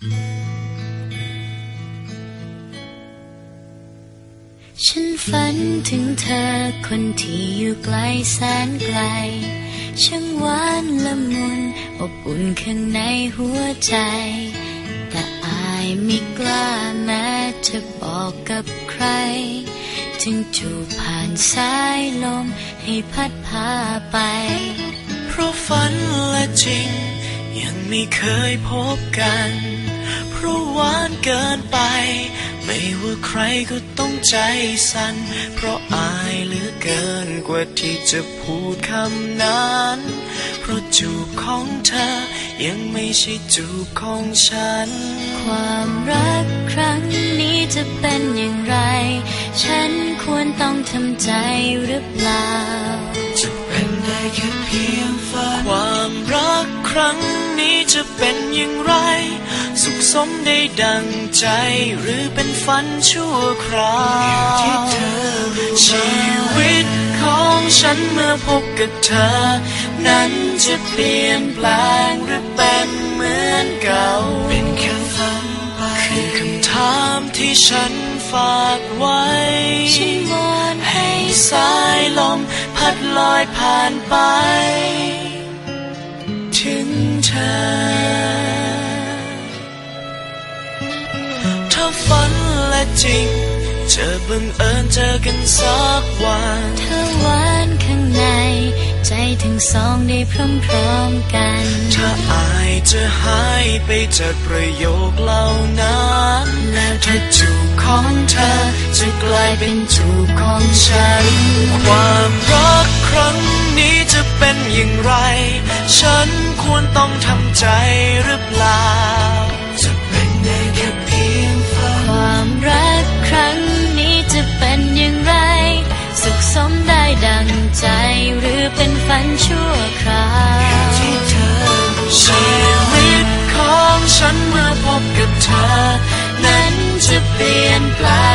ฉันฝันถึงเธอคนที่อยู่ไกลแสนไกล ช่างหวานละมุนอบอุ่นข้างในหัวใจ แต่อายไม่กล้าแม้จะบอกกับใครถึงจูบผ่านสายลมให้พัดพาไป เพราะฝันและจริง ยังไม่เคยพบกัน เพราะหวานเกินไป ไม่ว่าใครก็ต้องใจสั่น เพราะอายเหลือเกินกว่าที่จะพูดคำนั้น เพราะจูบของเธอ ยังไม่ใช่จูบของฉัน ความรักครั้งนี้จะเป็นอย่างไร ฉันควรต้องทำใจหรือเปล่า จะเป็นได้แค่เพียงฝัน ความรักครั้ง นี้จะเป็นอย่างไร สุขสมได้ดังใจ หรือเป็นฝันชั่วคราวที่เธอชีวิตของฉันเมื่อพบกับเธอ นั้นจะเปลี่ยนแปลงหรือเป็นเหมือนเก่า เป็นแค่ฝันไปคือคำถามที่ฉันฝากไว้ฉันวอนให้ให้สายลมพัดลอยผ่านไป บังเอิญเจอกันสักวันเธอหวานข้างใน ใจทั้งสองได้พร้อมๆกันถ้าอายจะหายไปจากประโยคเหล่านั้นแล้วเธถ้าอจูบของเธอ จะกลายเป็นจูบของฉัน ความรักครั้งนี้จะเป็นอย่างไร ฉันควรต้องทำใจหรือเปล่า ใจหรือเป็นฝันชั่วคราวที่เธอชีวิตของฉันเมื่อพบกับเธอ นั้นจะเปลี่ยนแปลง